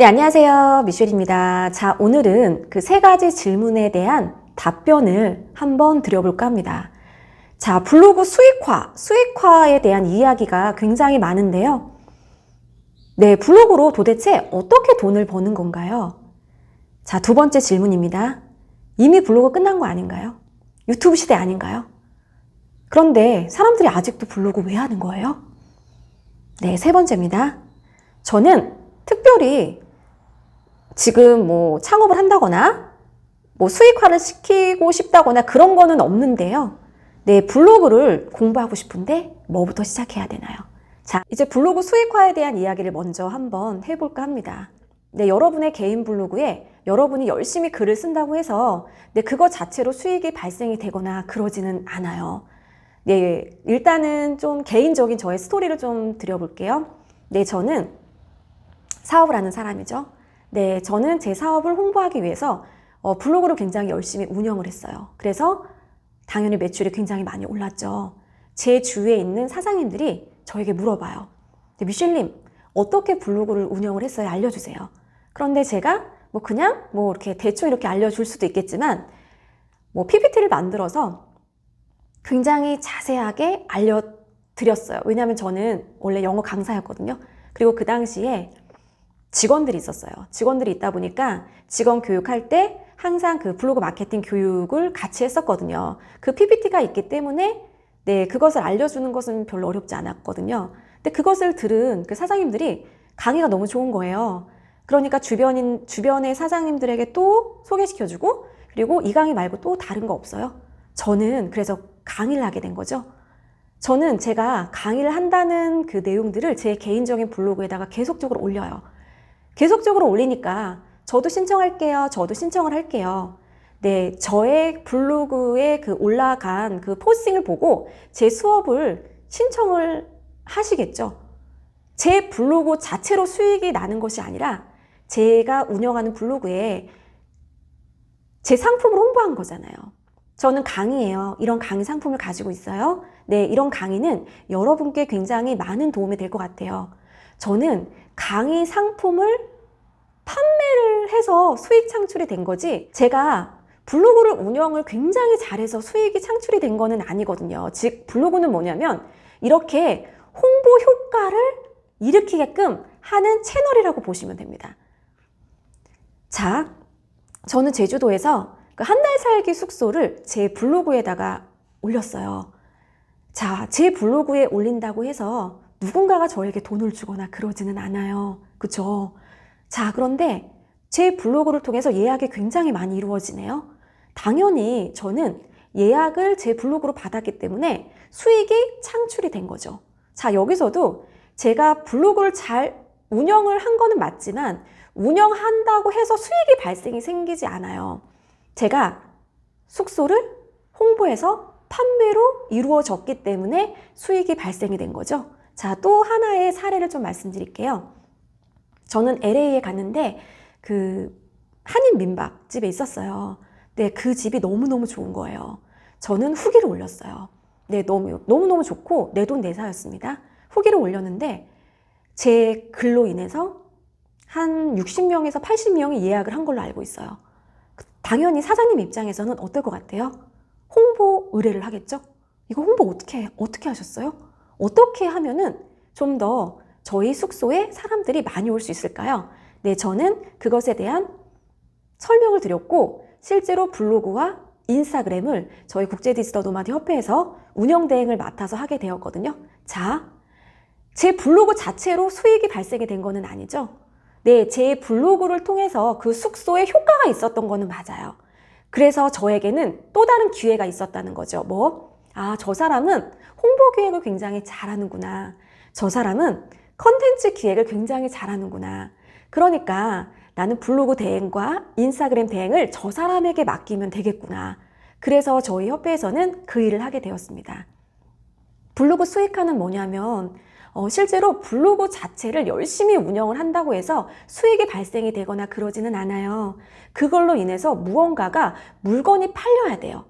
네, 안녕하세요. 미셸입니다. 자, 오늘은 그 세 가지 질문에 대한 답변을 한번 드려볼까 합니다. 자, 블로그 수익화, 수익화에 대한 이야기가 굉장히 많은데요. 네, 블로그로 도대체 어떻게 돈을 버는 건가요? 자, 두 번째 질문입니다. 이미 블로그 끝난 거 아닌가요? 유튜브 시대 아닌가요? 그런데 사람들이 아직도 블로그 왜 하는 거예요? 네, 세 번째입니다. 저는 특별히 지금 뭐 창업을 한다거나 뭐 수익화를 시키고 싶다거나 그런 거는 없는데요. 네, 블로그를 공부하고 싶은데 뭐부터 시작해야 되나요? 자, 이제 블로그 수익화에 대한 이야기를 먼저 한번 해볼까 합니다. 네, 여러분의 개인 블로그에 여러분이 열심히 글을 쓴다고 해서 네, 그거 자체로 수익이 발생이 되거나 그러지는 않아요. 네, 일단은 좀 개인적인 저의 스토리를 좀 드려볼게요. 네, 저는 사업을 하는 사람이죠. 네, 저는 제 사업을 홍보하기 위해서 어, 블로그를 굉장히 열심히 운영을 했어요. 그래서 당연히 매출이 굉장히 많이 올랐죠. 제 주위에 있는 사장님들이 저에게 물어봐요. 네, 미셸님, 어떻게 블로그를 운영을 했어요? 알려주세요. 그런데 제가 뭐 그냥 뭐 이렇게 대충 이렇게 알려줄 수도 있겠지만 뭐 PPT를 만들어서 굉장히 자세하게 알려드렸어요. 왜냐하면 저는 원래 영어 강사였거든요. 그리고 그 당시에 직원들이 있었어요. 직원들이 있다 보니까 직원 교육할 때 항상 그 블로그 마케팅 교육을 같이 했었거든요. 그 PPT가 있기 때문에 네, 그것을 알려주는 것은 별로 어렵지 않았거든요. 근데 그것을 들은 그 사장님들이 강의가 너무 좋은 거예요. 그러니까 주변인, 주변의 사장님들에게 또 소개시켜주고, 그리고 이 강의 말고 또 다른 거 없어요? 저는 그래서 강의를 하게 된 거죠. 저는 제가 강의를 한다는 그 내용들을 제 개인적인 블로그에다가 계속적으로 올려요. 계속적으로 올리니까 저도 신청할게요. 저도 신청을 할게요. 네, 저의 블로그에 그 올라간 그 포스팅을 보고 제 수업을 신청을 하시겠죠. 제 블로그 자체로 수익이 나는 것이 아니라 제가 운영하는 블로그에 제 상품을 홍보한 거잖아요. 저는 강의예요. 이런 강의 상품을 가지고 있어요. 네, 이런 강의는 여러분께 굉장히 많은 도움이 될 것 같아요. 저는 강의 상품을 판매를 해서 수익 창출이 된 거지, 제가 블로그를 운영을 굉장히 잘해서 수익이 창출이 된 거는 아니거든요. 즉, 블로그는 뭐냐면, 이렇게 홍보 효과를 일으키게끔 하는 채널이라고 보시면 됩니다. 자, 저는 제주도에서 그 한 달 살기 숙소를 제 블로그에다가 올렸어요. 자, 제 블로그에 올린다고 해서 누군가가 저에게 돈을 주거나 그러지는 않아요. 그쵸? 자, 그런데 제 블로그를 통해서 예약이 굉장히 많이 이루어지네요. 당연히 저는 예약을 제 블로그로 받았기 때문에 수익이 창출이 된 거죠. 자, 여기서도 제가 블로그를 잘 운영을 한 거는 맞지만 운영한다고 해서 수익이 발생이 생기지 않아요. 제가 숙소를 홍보해서 판매로 이루어졌기 때문에 수익이 발생이 된 거죠. 자, 또 하나의 사례를 좀 말씀드릴게요. 저는 LA에 갔는데 그 한인 민박집에 있었어요. 네, 그 집이 너무너무 좋은 거예요. 저는 후기를 올렸어요. 네, 너무, 너무너무 좋고 내 돈 내사였습니다. 후기를 올렸는데 제 글로 인해서 한 60명에서 80명이 예약을 한 걸로 알고 있어요. 당연히 사장님 입장에서는 어떨 것 같아요? 홍보 의뢰를 하겠죠? 이거 홍보 어떻게, 어떻게 하셨어요? 어떻게 하면은 좀 더 저희 숙소에 사람들이 많이 올 수 있을까요? 네, 저는 그것에 대한 설명을 드렸고, 실제로 블로그와 인스타그램을 저희 국제 디지털 노마드 협회에서 운영 대행을 맡아서 하게 되었거든요. 자, 제 블로그 자체로 수익이 발생이 된 거는 아니죠. 네, 제 블로그를 통해서 그 숙소에 효과가 있었던 거는 맞아요. 그래서 저에게는 또 다른 기회가 있었다는 거죠. 뭐? 아, 저 사람은 홍보 기획을 굉장히 잘하는구나. 저 사람은 컨텐츠 기획을 굉장히 잘하는구나. 그러니까 나는 블로그 대행과 인스타그램 대행을 저 사람에게 맡기면 되겠구나. 그래서 저희 협회에서는 그 일을 하게 되었습니다. 블로그 수익화는 뭐냐면 어, 실제로 블로그 자체를 열심히 운영을 한다고 해서 수익이 발생이 되거나 그러지는 않아요. 그걸로 인해서 무언가가 물건이 팔려야 돼요.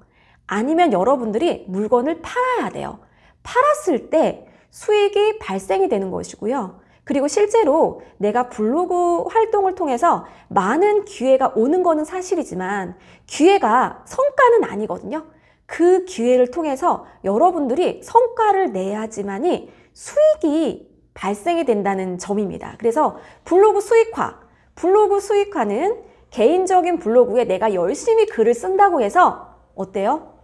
아니면 여러분들이 물건을 팔아야 돼요. 팔았을 때 수익이 발생이 되는 것이고요. 그리고 실제로 내가 블로그 활동을 통해서 많은 기회가 오는 거는 사실이지만 기회가 성과는 아니거든요. 그 기회를 통해서 여러분들이 성과를 내야지만이 수익이 발생이 된다는 점입니다. 그래서 블로그 수익화, 블로그 수익화는 개인적인 블로그에 내가 열심히 글을 쓴다고 해서 어때요?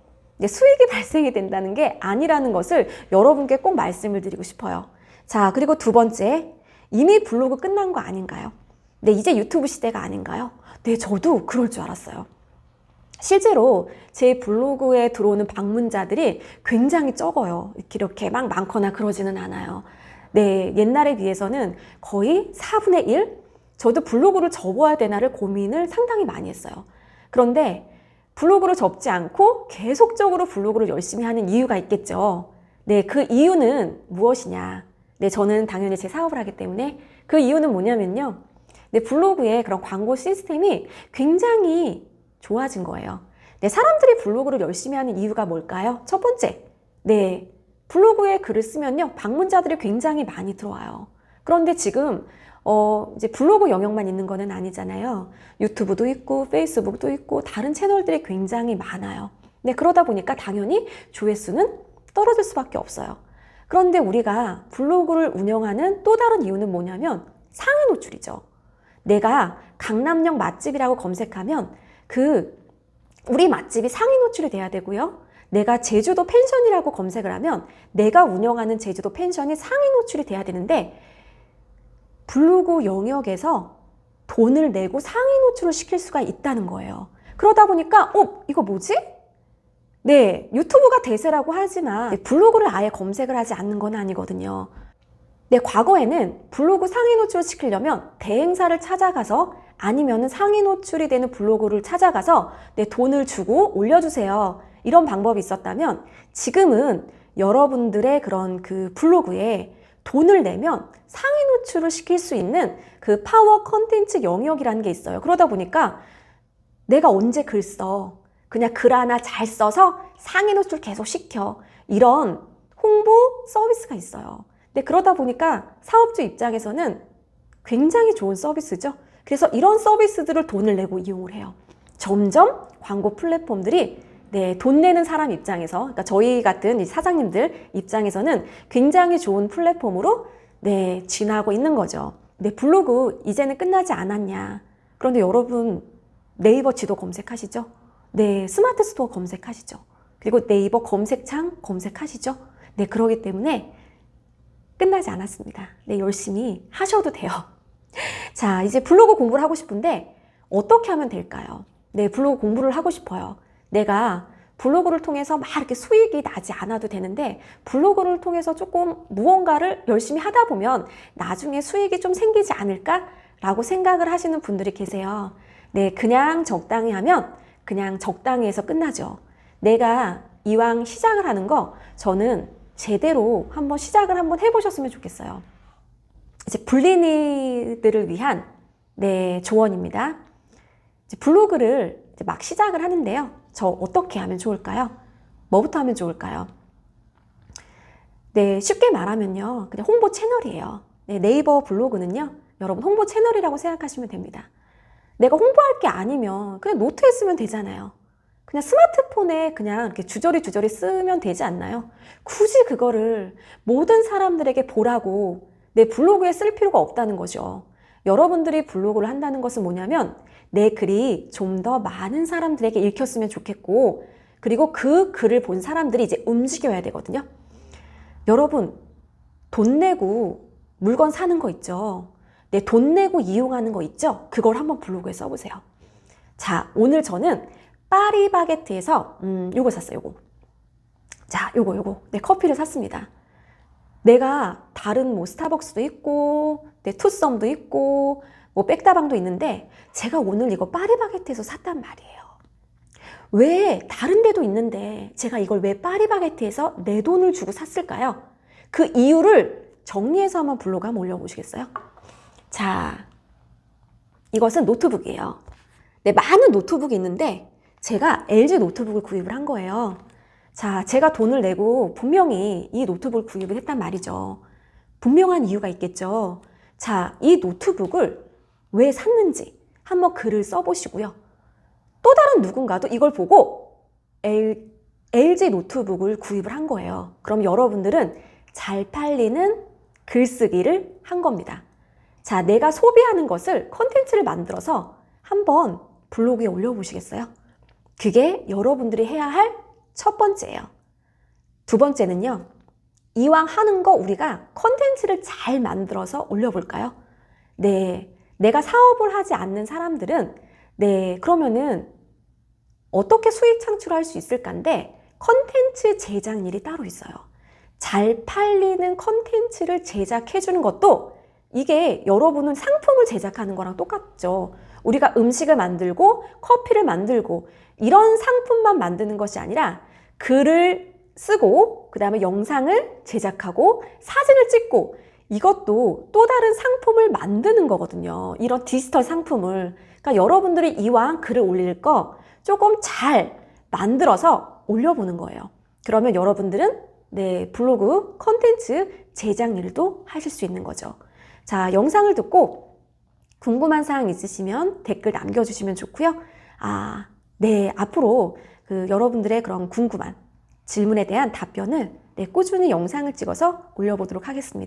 수익이 발생이 된다는 게 아니라는 것을 여러분께 꼭 말씀을 드리고 싶어요. 자, 그리고 두 번째, 이미 블로그 끝난 거 아닌가요? 네, 이제 유튜브 시대가 아닌가요? 네, 저도 그럴 줄 알았어요. 실제로 제 블로그에 들어오는 방문자들이 굉장히 적어요. 이렇게 막 많거나 그러지는 않아요. 네, 옛날에 비해서는 거의 4분의 1? 저도 블로그를 접어야 되나를 고민을 상당히 많이 했어요. 그런데 블로그를 접지 않고 계속적으로 블로그를 열심히 하는 이유가 있겠죠. 네, 그 이유는 무엇이냐? 네, 저는 당연히 제 사업을 하기 때문에 그 이유는 뭐냐면요. 네, 블로그에 그런 광고 시스템이 굉장히 좋아진 거예요. 네, 사람들이 블로그를 열심히 하는 이유가 뭘까요? 첫 번째, 네, 블로그에 글을 쓰면요, 방문자들이 굉장히 많이 들어와요. 그런데 지금 어, 이제 블로그 영역만 있는 거는 아니잖아요. 유튜브도 있고, 페이스북도 있고, 다른 채널들이 굉장히 많아요. 네, 그러다 보니까 당연히 조회수는 떨어질 수밖에 없어요. 그런데 우리가 블로그를 운영하는 또 다른 이유는 뭐냐면 상위 노출이죠. 내가 강남역 맛집이라고 검색하면 그 우리 맛집이 상위 노출이 돼야 되고요. 내가 제주도 펜션이라고 검색을 하면 내가 운영하는 제주도 펜션이 상위 노출이 돼야 되는데 블로그 영역에서 돈을 내고 상위 노출을 시킬 수가 있다는 거예요. 그러다 보니까 어 이거 뭐지? 네 유튜브가 대세라고 하지만 블로그를 아예 검색을 하지 않는 건 아니거든요. 네 과거에는 블로그 상위 노출을 시키려면 대행사를 찾아가서 아니면은 상위 노출이 되는 블로그를 찾아가서 네, 돈을 주고 올려주세요. 이런 방법이 있었다면 지금은 여러분들의 그런 그 블로그에 돈을 내면 상위 노출을 시킬 수 있는 그 파워 컨텐츠 영역이라는 게 있어요. 그러다 보니까 내가 언제 글 써? 그냥 글 하나 잘 써서 상위 노출 계속 시켜. 이런 홍보 서비스가 있어요. 근데 그러다 보니까 사업주 입장에서는 굉장히 좋은 서비스죠. 그래서 이런 서비스들을 돈을 내고 이용을 해요. 점점 광고 플랫폼들이 네, 돈 내는 사람 입장에서, 그러니까 저희 같은 이 사장님들 입장에서는 굉장히 좋은 플랫폼으로 네, 지나고 있는 거죠. 네, 블로그 이제는 끝나지 않았냐. 그런데 여러분 네이버 지도 검색하시죠? 네, 스마트 스토어 검색하시죠? 그리고 네이버 검색창 검색하시죠? 네, 그러기 때문에 끝나지 않았습니다. 네, 열심히 하셔도 돼요. 자, 이제 블로그 공부를 하고 싶은데 어떻게 하면 될까요? 네, 블로그 공부를 하고 싶어요. 내가 블로그를 통해서 막 이렇게 수익이 나지 않아도 되는데 블로그를 통해서 조금 무언가를 열심히 하다 보면 나중에 수익이 좀 생기지 않을까 라고 생각을 하시는 분들이 계세요. 네, 그냥 적당히 하면 그냥 적당히 해서 끝나죠. 내가 이왕 시작을 하는 거 저는 제대로 한번 시작을 한번 해보셨으면 좋겠어요. 이제 불린이들을 위한 네, 조언입니다. 이제 블로그를 이제 막 시작을 하는데요. 저 어떻게 하면 좋을까요? 뭐부터 하면 좋을까요? 네, 쉽게 말하면요. 그냥 홍보 채널이에요. 네, 네이버 블로그는요. 여러분 홍보 채널이라고 생각하시면 됩니다. 내가 홍보할 게 아니면 그냥 노트에 쓰면 되잖아요. 그냥 스마트폰에 그냥 이렇게 주저리 주저리 쓰면 되지 않나요? 굳이 그거를 모든 사람들에게 보라고 내 블로그에 쓸 필요가 없다는 거죠. 여러분들이 블로그를 한다는 것은 뭐냐면 내 글이 좀 더 많은 사람들에게 읽혔으면 좋겠고 그리고 그 글을 본 사람들이 이제 움직여야 되거든요. 여러분 돈 내고 물건 사는 거 있죠. 내 돈 내고 이용하는 거 있죠. 그걸 한번 블로그에 써보세요. 자 오늘 저는 파리바게트에서 음 요거 샀어요. 요거. 자 요거 요거 내 커피를 샀습니다. 내가 다른 뭐 스타벅스도 있고 내 투썸도 있고 뭐 백다방도 있는데 제가 오늘 이거 파리바게트에서 샀단 말이에요. 왜 다른 데도 있는데 제가 이걸 왜 파리바게트에서 내 돈을 주고 샀을까요? 그 이유를 정리해서 한번 블로그 한번 올려보시겠어요? 자, 이것은 노트북이에요. 네, 많은 노트북이 있는데 제가 LG 노트북을 구입을 한 거예요. 자, 제가 돈을 내고 분명히 이 노트북을 구입을 했단 말이죠. 분명한 이유가 있겠죠. 자, 이 노트북을 왜 샀는지 한번 글을 써보시고요. 또 다른 누군가도 이걸 보고 L, LG 노트북을 구입을 한 거예요. 그럼 여러분들은 잘 팔리는 글쓰기를 한 겁니다. 자, 내가 소비하는 것을 컨텐츠를 만들어서 한번 블로그에 올려보시겠어요? 그게 여러분들이 해야 할 첫 번째예요. 두 번째는요. 이왕 하는 거 우리가 컨텐츠를 잘 만들어서 올려볼까요? 네. 내가 사업을 하지 않는 사람들은 네. 그러면은 어떻게 수익 창출할 수 있을까인데 컨텐츠 제작 일이 따로 있어요. 잘 팔리는 컨텐츠를 제작해 주는 것도 이게 여러분은 상품을 제작하는 거랑 똑같죠. 우리가 음식을 만들고 커피를 만들고 이런 상품만 만드는 것이 아니라 글을 쓰고 그 다음에 영상을 제작하고 사진을 찍고 이것도 또 다른 상품을 만드는 거거든요. 이런 디지털 상품을. 그러니까 여러분들이 이왕 글을 올릴 거 조금 잘 만들어서 올려보는 거예요. 그러면 여러분들은 네, 블로그 컨텐츠 제작 일도 하실 수 있는 거죠. 자, 영상을 듣고 궁금한 사항 있으시면 댓글 남겨주시면 좋고요. 아, 네, 앞으로 그 여러분들의 그런 궁금한 질문에 대한 답변을 네, 꾸준히 영상을 찍어서 올려보도록 하겠습니다.